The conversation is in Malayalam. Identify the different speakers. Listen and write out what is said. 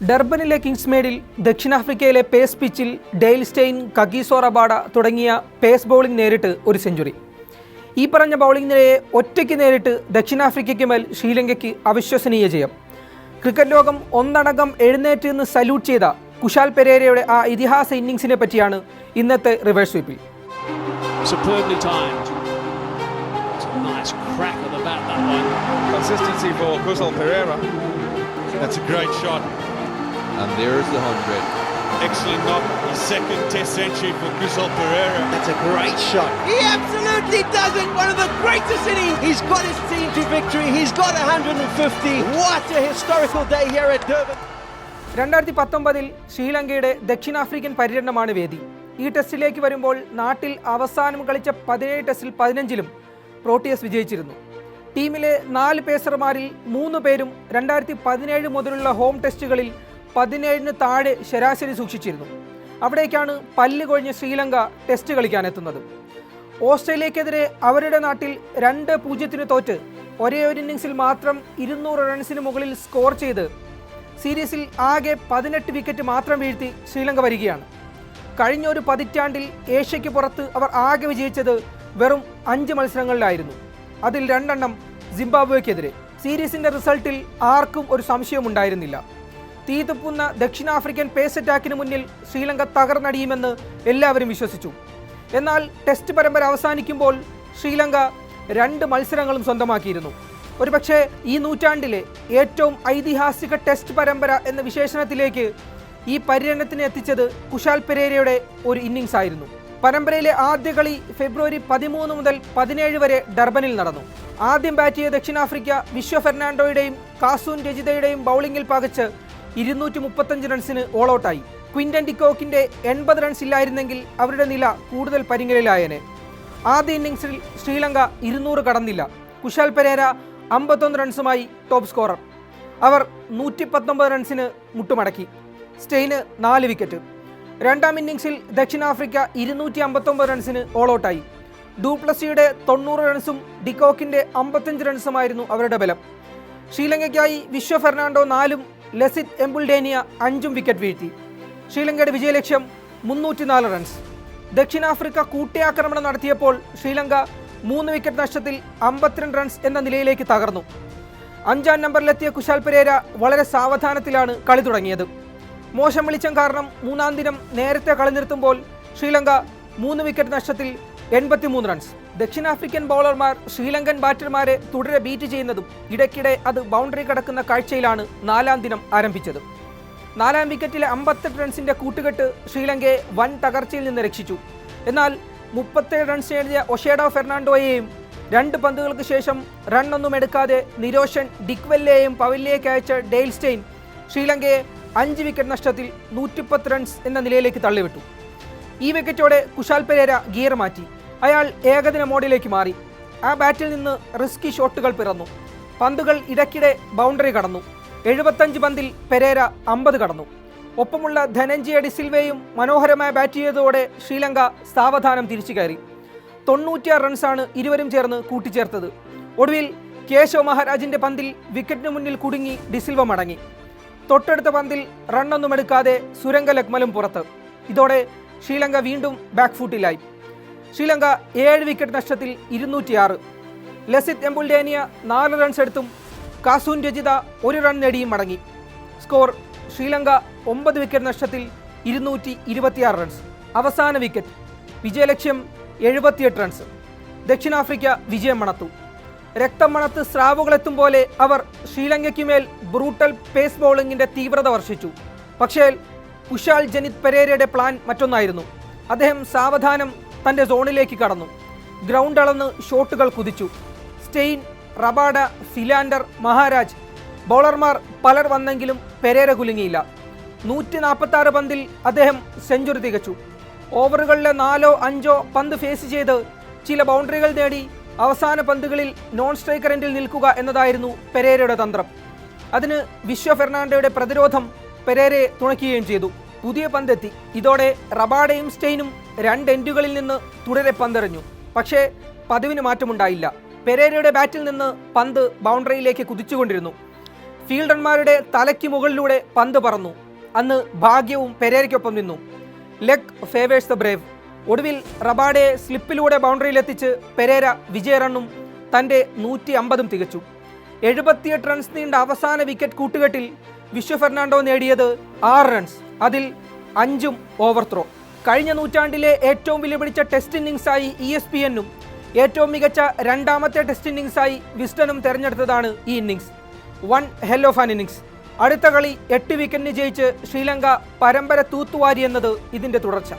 Speaker 1: ഡർബനിലെ കിങ്സ്മേഡിൽ ദക്ഷിണാഫ്രിക്കയിലെ പേസ് പിച്ചിൽ ഡെയിൽ സ്റ്റെയിൻ കഗീസോറബാഡ തുടങ്ങിയ പേസ് ബൗളിംഗ് നേരിട്ട് ഒരു സെഞ്ചുറി ഈ പറഞ്ഞ ബൗളിംഗ് നിരയെ ഒറ്റയ്ക്ക് നേരിട്ട് ദക്ഷിണാഫ്രിക്കയ്ക്ക് മേൽ ശ്രീലങ്കയ്ക്ക് അവിശ്വസനീയ ജയം ക്രിക്കറ്റ് ലോകം ഒന്നടങ്കം എഴുന്നേറ്റ് നിന്ന് സല്യൂട്ട് ചെയ്ത കുശാൽ പെരേരയുടെ ആ ഇതിഹാസ ഇന്നിംഗ്സിനെ പറ്റിയാണ് ഇന്നത്തെ റിവേഴ്സ് സ്വീപ്പിൽ.
Speaker 2: Consistency for Kusal Pereira.
Speaker 3: That's a great shot.
Speaker 4: And there's the 100.
Speaker 3: Excellent knock. His second test century for Kusal Pereira.
Speaker 5: That's a great shot. He absolutely does it. One of the greatest innings. He's got his team to victory. He's got 150. What a historical day here at Durban.
Speaker 1: രണ്ടായിരത്തി പത്തൊമ്പതിൽ ശ്രീലങ്കയുടെ ദക്ഷിണാഫ്രിക്കൻ പര്യടനമാണ് വേദി ഈ ടെസ്റ്റിലേക്ക് വരുമ്പോൾ നാട്ടിൽ അവസാനം കളിച്ച പതിനേഴ് ടെസ്റ്റിൽ പതിനഞ്ചിലും പ്രോട്ടിയസ് വിജയിച്ചിരുന്നു ടീമിലെ നാല് പേസർമാരിൽ മൂന്ന് പേരും രണ്ടായിരത്തി പതിനേഴ് മുതലുള്ള ഹോം ടെസ്റ്റുകളിൽ പതിനേഴിന് താഴെ ശരാശരി സൂക്ഷിച്ചിരുന്നു. അവിടേക്കാണ് പല്ല് കൊഴിഞ്ഞ ശ്രീലങ്ക ടെസ്റ്റ് കളിക്കാനെത്തുന്നത്. ഓസ്ട്രേലിയക്കെതിരെ അവരുടെ നാട്ടിൽ രണ്ട് പൂജ്യത്തിന് തോറ്റ് ഒരേ ഒരു ഇന്നിങ്സിൽ മാത്രം ഇരുന്നൂറ് റൺസിന് മുകളിൽ സ്കോർ ചെയ്ത് സീരീസിൽ ആകെ പതിനെട്ട് വിക്കറ്റ് മാത്രം വീഴ്ത്തി ശ്രീലങ്ക വരികയാണ്. കഴിഞ്ഞ ഒരു പതിറ്റാണ്ടിൽ ഏഷ്യയ്ക്ക് പുറത്ത് അവർ ആകെ വിജയിച്ചത് വെറും അഞ്ച് മത്സരങ്ങളിലായിരുന്നു. അതിൽ രണ്ടെണ്ണം സിംബാബ്വേക്കെതിരെ. സീരീസിന്റെ റിസൾട്ടിൽ ആർക്കും ഒരു സംശയമുണ്ടായിരുന്നില്ല തീതുപ്പുന്ന ദക്ഷിണാഫ്രിക്കൻ പേസ് അറ്റാക്കിന് മുന്നിൽ ശ്രീലങ്ക തകർന്നടിയുമെന്ന് എല്ലാവരും വിശ്വസിച്ചു. എന്നാൽ ടെസ്റ്റ് പരമ്പര അവസാനിക്കുമ്പോൾ ശ്രീലങ്ക രണ്ട് മത്സരങ്ങളും സ്വന്തമാക്കിയിരുന്നു. ഒരുപക്ഷെ ഈ നൂറ്റാണ്ടിലെ ഏറ്റവും ഐതിഹാസിക ടെസ്റ്റ് പരമ്പര എന്ന വിശേഷണത്തിലേക്ക് ഈ പര്യടനത്തിന് എത്തിച്ചത് കുശാൽ പെരേരയുടെ ഒരു ഇന്നിംഗ്സ് ആയിരുന്നു. പരമ്പരയിലെ ആദ്യ കളി ഫെബ്രുവരി പതിമൂന്ന് മുതൽ പതിനേഴ് വരെ ഡർബനിൽ നടന്നു. ആദ്യം ബാറ്റ് ചെയ്ത ദക്ഷിണാഫ്രിക്ക വിശ്വ ഫെർണാണ്ടോയുടെയും കാസൂൻ രജിതയുടെയും ബൗളിംഗിൽ പകച്ച് ഇരുന്നൂറ്റി മുപ്പത്തഞ്ച് റൺസിന് ഓൾ ഔട്ടായി ക്വിന്റൻ ഡിക്കോക്കിന്റെ എൺപത് റൺസ് ഇല്ലായിരുന്നെങ്കിൽ അവരുടെ നില കൂടുതൽ പരിങ്ങലിലായേനെ. ആദ്യ ഇന്നിംഗ്സിൽ ശ്രീലങ്ക ഇരുന്നൂറ് കടന്നില്ല. കുശാൽ പെരേര അമ്പത്തൊന്ന് റൺസുമായി ടോപ്പ് സ്കോറർ അവർ നൂറ്റി പത്തൊമ്പത് റൺസിന് മുട്ടുമടക്കി. സ്റ്റെയിന് നാല് വിക്കറ്റ് രണ്ടാം ഇന്നിംഗ്സിൽ ദക്ഷിണാഫ്രിക്ക ഇരുന്നൂറ്റി അമ്പത്തൊമ്പത് റൺസിന് ഓൾ ഔട്ടായി ഡൂപ്ലസിയുടെ തൊണ്ണൂറ് റൺസും ഡിക്കോക്കിന്റെ അമ്പത്തഞ്ച് റൺസുമായിരുന്നു അവരുടെ ബലം. ശ്രീലങ്കയ്ക്കായി വിശ്വ ഫെർണാണ്ടോ നാലും ലസിത് എംബുൾഡേനിയ അഞ്ചും വിക്കറ്റ് വീഴ്ത്തി. ശ്രീലങ്കയുടെ വിജയലക്ഷ്യം മുന്നൂറ്റിനാല് റൺസ് ദക്ഷിണാഫ്രിക്ക കൂട്ടയാക്രമണം നടത്തിയപ്പോൾ ശ്രീലങ്ക മൂന്ന് വിക്കറ്റ് നഷ്ടത്തിൽ അമ്പത്തിരണ്ട് റൺസ് എന്ന നിലയിലേക്ക് തകർന്നു. അഞ്ചാം നമ്പറിലെത്തിയ കുശാൽ പെരേര വളരെ സാവധാനത്തിലാണ് കളി തുടങ്ങിയത്. മോശം വെളിച്ചം കാരണം മൂന്നാം ദിനം നേരത്തെ കളി നിർത്തുമ്പോൾ ശ്രീലങ്ക മൂന്ന് വിക്കറ്റ് നഷ്ടത്തിൽ എൺപത്തിമൂന്ന് റൺസ് ദക്ഷിണാഫ്രിക്കൻ ബൗളർമാർ ശ്രീലങ്കൻ ബാറ്റർമാരെ തുടരെ ബീറ്റ് ചെയ്യുന്നതും ഇടയ്ക്കിടെ അത് ബൗണ്ടറി കടക്കുന്ന കാഴ്ചയിലാണ് നാലാം ദിനം ആരംഭിച്ചത്. നാലാം വിക്കറ്റിലെ അമ്പത്തെട്ട് റൺസിന്റെ കൂട്ടുകെട്ട് ശ്രീലങ്കയെ വൻ തകർച്ചയിൽ നിന്ന് രക്ഷിച്ചു. എന്നാൽ മുപ്പത്തേഴ് റൺസ് നേടിയ ഒഷേഡോ ഫെർണാണ്ടോയെയും രണ്ട് പന്തുകൾക്ക് ശേഷം റണ്ണൊന്നും എടുക്കാതെ നിരോഷൻ ഡിക്വെല്ലേയും പവില്ലേക്ക് അയച്ച ഡെയിൽ സ്റ്റെയിൻ ശ്രീലങ്കയെ അഞ്ച് വിക്കറ്റ് നഷ്ടത്തിൽ നൂറ്റിപ്പത്ത് റൺസ് എന്ന നിലയിലേക്ക് തള്ളിവിട്ടു. ഈ വിക്കറ്റോടെ കുശാൽ പെരേര ഗിയർ മാറ്റി. അയാൾ ഏകദിന മോഡിലേക്ക് മാറി. ആ ബാറ്റിൽ നിന്ന് റിസ്കി ഷോട്ടുകൾ പിറന്നു. പന്തുകൾ ഇടയ്ക്കിടെ ബൗണ്ടറി കടന്നു. എഴുപത്തഞ്ച് പന്തിൽ പെരേര അമ്പത് കടന്നു. ഒപ്പമുള്ള ധനഞ്ജയ ഡിസിൽവയും മനോഹരമായ ബാറ്റ് ചെയ്തതോടെ ശ്രീലങ്ക സാവധാനം തിരിച്ചു കയറി. തൊണ്ണൂറ്റിയാറ് റൺസാണ് ഇരുവരും ചേർന്ന് കൂട്ടിച്ചേർത്തത്. ഒടുവിൽ കേശവ മഹാരാജിന്റെ പന്തിൽ വിക്കറ്റിന് മുന്നിൽ കുടുങ്ങി ഡിസിൽവ മടങ്ങി. തൊട്ടടുത്ത പന്തിൽ റണ്ണൊന്നും എടുക്കാതെ സുരംഗ ലക്മലും പുറത്ത്. ഇതോടെ ശ്രീലങ്ക വീണ്ടും ബാക്ക് ഫൂട്ടിലായി ശ്രീലങ്ക ഏഴ് വിക്കറ്റ് നഷ്ടത്തിൽ ഇരുന്നൂറ്റിയാറ്. ലസിത് എംബുൾഡേനിയ നാല് റൺസ് എടുത്തും കാസൂൻ രജിത ഒരു റൺ നേടിയും മടങ്ങി. സ്കോർ ശ്രീലങ്ക ഒമ്പത് വിക്കറ്റ് നഷ്ടത്തിൽ ഇരുന്നൂറ്റി ഇരുപത്തിയാറ് റൺസ് അവസാന വിക്കറ്റ് വിജയലക്ഷ്യം എഴുപത്തിയെട്ട് റൺസ് ദക്ഷിണാഫ്രിക്ക വിജയം മണത്തു. രക്തം മണത്ത് സ്രാവുകളെത്തും പോലെ അവർ ശ്രീലങ്കയ്ക്കുമേൽ ബ്രൂട്ടൽ പേസ് ബൗളിംഗിന്റെ തീവ്രത വർഷിച്ചു. പക്ഷേ കുശാൽ ജനിത് പെരേരയുടെ പ്ലാൻ മറ്റൊന്നായിരുന്നു. അദ്ദേഹം സാവധാനം തന്റെ സോണിലേക്ക് കടന്നു. ഗ്രൗണ്ട് അളന്ന് ഷോട്ടുകൾ കുതിച്ചു. സ്റ്റെയിൻ റബാഡ ഫിലാൻഡർ മഹാരാജ് ബൗളർമാർ പലർ വന്നെങ്കിലും പെരേര കുലുങ്ങിയില്ല. നൂറ്റി നാൽപ്പത്തി ആറ് പന്തിൽ അദ്ദേഹം സെഞ്ചുറി തികച്ചു. ഓവറുകളിലെ നാലോ അഞ്ചോ പന്ത് ഫേസ് ചെയ്ത് ചില ബൗണ്ടറികൾ നേടി അവസാന പന്തുകളിൽ നോൺ സ്ട്രൈക്കർ എൻഡിൽ നിൽക്കുക എന്നതായിരുന്നു പെരേരയുടെ തന്ത്രം. അതിന് വിശ്വ ഫെർണാണ്ടോയുടെ പ്രതിരോധം പെരേരയെ തുണയ്ക്കുകയും ചെയ്തു. പുതിയ പന്തെത്തി. ഇതോടെ റബാഡയും സ്റ്റെയിനും രണ്ട് എൻഡുകളിൽ നിന്ന് തുടരെ പന്തെറിഞ്ഞു. പക്ഷേ പതിവിന് മാറ്റമുണ്ടായില്ല. പെരേരയുടെ ബാറ്റിൽ നിന്ന് പന്ത് ബൗണ്ടറിയിലേക്ക് കുതിച്ചുകൊണ്ടിരുന്നു. ഫീൽഡർമാരുടെ തലയ്ക്ക് മുകളിലൂടെ പന്ത് പറന്നു. അന്ന് ഭാഗ്യവും പെരേരയ്ക്കൊപ്പം നിന്നു. Luck favours the brave. ഒടുവിൽ റബാഡയെ സ്ലിപ്പിലൂടെ ബൗണ്ടറിയിലെത്തിച്ച് പെരേര വിജയ റണ്ണും തന്റെ നൂറ്റി അമ്പതും തികച്ചു. എഴുപത്തിയെട്ട് റൺസ് നീണ്ട അവസാന വിക്കറ്റ് കൂട്ടുകെട്ടിൽ വിശ്വ ഫെർണാണ്ടോ നേടിയത് ആറ് റൺസ്. അതിൽ അഞ്ചും ഓവർ ത്രോ. കഴിഞ്ഞ നൂറ്റാണ്ടിലെ ഏറ്റവും വിലപിടിച്ച ടെസ്റ്റ് ഇന്നിംഗ്സായി ഇ എസ് പി എന്നും ഏറ്റവും മികച്ച രണ്ടാമത്തെ ടെസ്റ്റ് ഇന്നിംഗ്സായി വിസ്റ്റനും തെരഞ്ഞെടുത്തതാണ് ഈ innings. One hell of an innings. അടുത്ത കളി എട്ട് വിക്കറ്റിന് ജയിച്ച് ശ്രീലങ്ക പരമ്പര തൂത്തുവാരി എന്നത് ഇതിന്റെ തുടർച്ച.